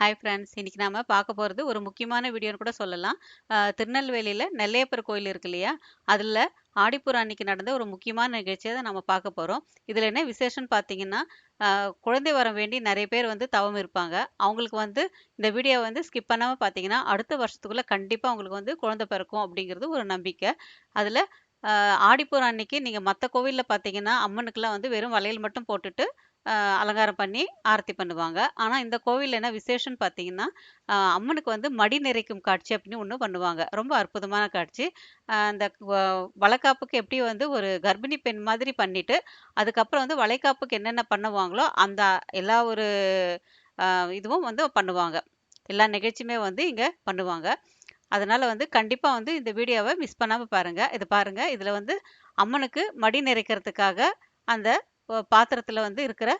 Hi friends இன்னைக்கு நாம் பார்க்க போகிறது ஒரு முக்கியமான வீடியோன்னு கூட சொல்லலாம். திருநெல்வேலியில் நெல்லையப்பர் கோயில் இருக்கு இல்லையா? அதில் ஆடிப்பூர் அன்னைக்கு நடந்த ஒரு முக்கியமான நிகழ்ச்சியை தான் நம்ம பார்க்க போகிறோம் இதில் என்ன விசேஷம்னு பார்த்தீங்கன்னா குழந்தை வரம் வேண்டி நிறைய பேர் வந்து தவம் இருப்பாங்க. அவங்களுக்கு வந்து இந்த வீடியோ வந்து ஸ்கிப் பண்ணாமல் பார்த்தீங்கன்னா அடுத்த வருஷத்துக்குள்ளே கண்டிப்பாக அவங்களுக்கு வந்து குழந்தை பிறக்கும் அப்படிங்கிறது ஒரு நம்பிக்கை. அதில் ஆடிப்பூர் அன்னைக்கு நீங்கள் மற்ற கோவிலில் பார்த்தீங்கன்னா அம்மனுக்கெல்லாம் வந்து வெறும் வளையல் மட்டும் போட்டுட்டு அலங்காரம் பண்ணி ஆரத்தி பண்ணுவாங்க. ஆனால் இந்த கோவிலில் என்ன விசேஷம்னு பார்த்தீங்கன்னா அம்மனுக்கு வந்து மடி நிறைக்கும் காட்சி அப்படின்னு ஒன்று பண்ணுவாங்க. ரொம்ப அற்புதமான காட்சி. அந்த வ- எப்படி வந்து ஒரு கர்ப்பிணி பெண் மாதிரி பண்ணிட்டு அதுக்கப்புறம் வந்து வளைக்காப்புக்கு என்னென்ன பண்ணுவாங்களோ அந்த எல்லா ஒரு இதுவும் வந்து பண்ணுவாங்க. எல்லா நிகழ்ச்சியுமே வந்து இங்கே பண்ணுவாங்க. அதனால் வந்து கண்டிப்பாக வந்து இந்த வீடியோவை மிஸ் பண்ணாமல் பாருங்கள் இது பாருங்கள் இதில் வந்து அம்மனுக்கு மடி நிறைக்கிறதுக்காக அந்த பாத்திரத்தில் வந்து இருக்கிற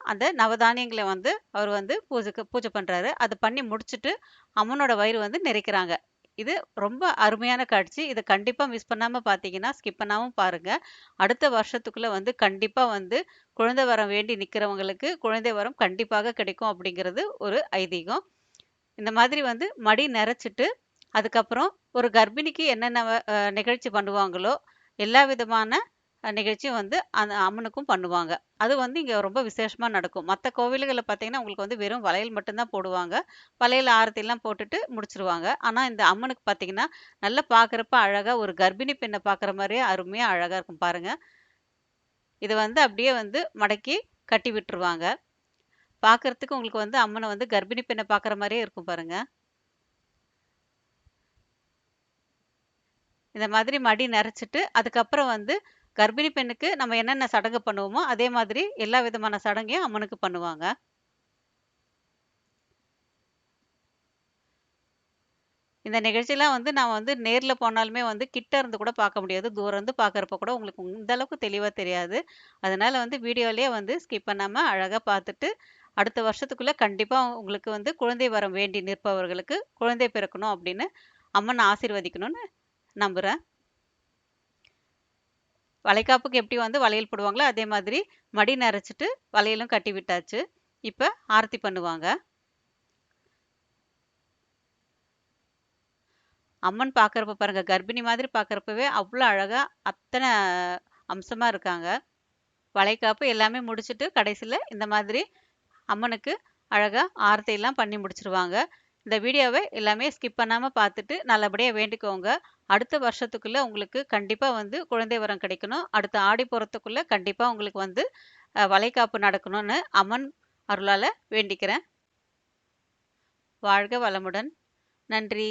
அந்த நவதானியங்களை வந்து அவர் வந்து பூஜைக்கு பூஜை பண்ணுறாரு அது பண்ணி முடிச்சுட்டு அம்மனோட வயிறு வந்து நிறைக்கிறாங்க இது ரொம்ப அருமையான காட்சி. இதை கண்டிப்பாக மிஸ் பண்ணாமல் பார்த்தீங்கன்னா ஸ்கிப் பண்ணாமல் பாருங்கள் அடுத்த வருஷத்துக்குள்ளே வந்து கண்டிப்பாக வந்து குழந்தை வரம் வேண்டி நிற்கிறவங்களுக்கு குழந்தை வரம் கண்டிப்பாக கிடைக்கும் அப்படிங்கிறது ஒரு ஐதீகம். இந்த மாதிரி வந்து மடி நிறைச்சிட்டு அதுக்கப்புறம் ஒரு கர்ப்பிணிக்கு என்னென்ன நிகழ்ச்சி பண்ணுவாங்களோ எல்லா விதமான நிகழ்ச்சி நிகழ்ச்சியும் வந்து அந்த அம்மனுக்கும் பண்ணுவாங்க. அது வந்து இங்கே ரொம்ப விசேஷமாக நடக்கும். மற்ற கோவில்களில் பார்த்தீங்கன்னா உங்களுக்கு வந்து வெறும் வளையல் மட்டும்தான் போடுவாங்க. வளையல் ஆரத்திலாம் போட்டுட்டு முடிச்சிருவாங்க. ஆனால் இந்த அம்மனுக்கு பார்த்தீங்கன்னா நல்லா பார்க்குறப்ப அழகாக ஒரு கர்ப்பிணி பெண்ணை பார்க்குற மாதிரியே அருமையாக அழகாக இருக்கும் பாருங்க. இதை வந்து அப்படியே வந்து மடக்கி கட்டி விட்டுருவாங்க. பார்க்கறதுக்கு உங்களுக்கு வந்து அம்மனை வந்து கர்ப்பிணி பெண்ணை பார்க்குற மாதிரியே இருக்கும் பாருங்க. இந்த மாதிரி மடி நிறைச்சிட்டு அதுக்கப்புறம் வந்து கர்ப்பிணி பெண்ணுக்கு நம்ம என்னென்ன சடங்கு பண்ணுவோமோ அதே மாதிரி எல்லா விதமான சடங்கையும் அம்மனுக்கு பண்ணுவாங்க. இந்த நிகழ்ச்சியெல்லாம் வந்து நான் வந்து நேரில் போனாலுமே வந்து கிட்ட இருந்து கூட பார்க்க முடியாது. தூரம் இருந்து பார்க்குறப்ப கூட உங்களுக்கு இந்த அளவுக்கு தெளிவாக தெரியாது. அதனால வந்து வீடியோலேயே வந்து ஸ்கிப் பண்ணாமல் அழகாக பார்த்துட்டு அடுத்த வருஷத்துக்குள்ளே கண்டிப்பாக உங்களுக்கு வந்து குழந்தை வரம் வேண்டி நிற்பவர்களுக்கு குழந்தை பிறக்கணும் அப்படின்னு அம்மன் ஆசீர்வதிக்கணும்னு நம்புகிறேன் வளைக்காப்புக்கு எப்படி வந்து வளையல் போடுவாங்களோ அதே மாதிரி மடி நரைச்சிட்டு வளையலும் கட்டி விட்டாச்சு. இப்போ ஆரத்தி பண்ணுவாங்க. அம்மன் பார்க்குறப்ப பாருங்க கர்ப்பிணி மாதிரி பார்க்குறப்பவே அவ்வளோ அழகா அத்தனை அம்சமா இருக்காங்க. வளைக்காப்பு எல்லாமே முடிச்சிட்டு கடைசியில் இந்த மாதிரி அம்மனுக்கு அழகா ஆரத்தி பண்ணி முடிச்சிருவாங்க. இந்த வீடியோவை எல்லாமே ஸ்கிப் பண்ணாமல் பார்த்துட்டு நல்லபடியாக வேண்டிக்கோங்க. அடுத்த வருஷத்துக்குள்ளே உங்களுக்கு கண்டிப்பாக வந்து குழந்தை வரம் கிடைக்கணும். அடுத்த ஆடி போகிறதுக்குள்ளே கண்டிப்பாக உங்களுக்கு வந்து அஹ், வளைகாப்பு நடக்கணும்னு அம்மன் அருளால் வேண்டிக்கிறேன். வாழ்க வளமுடன். நன்றி.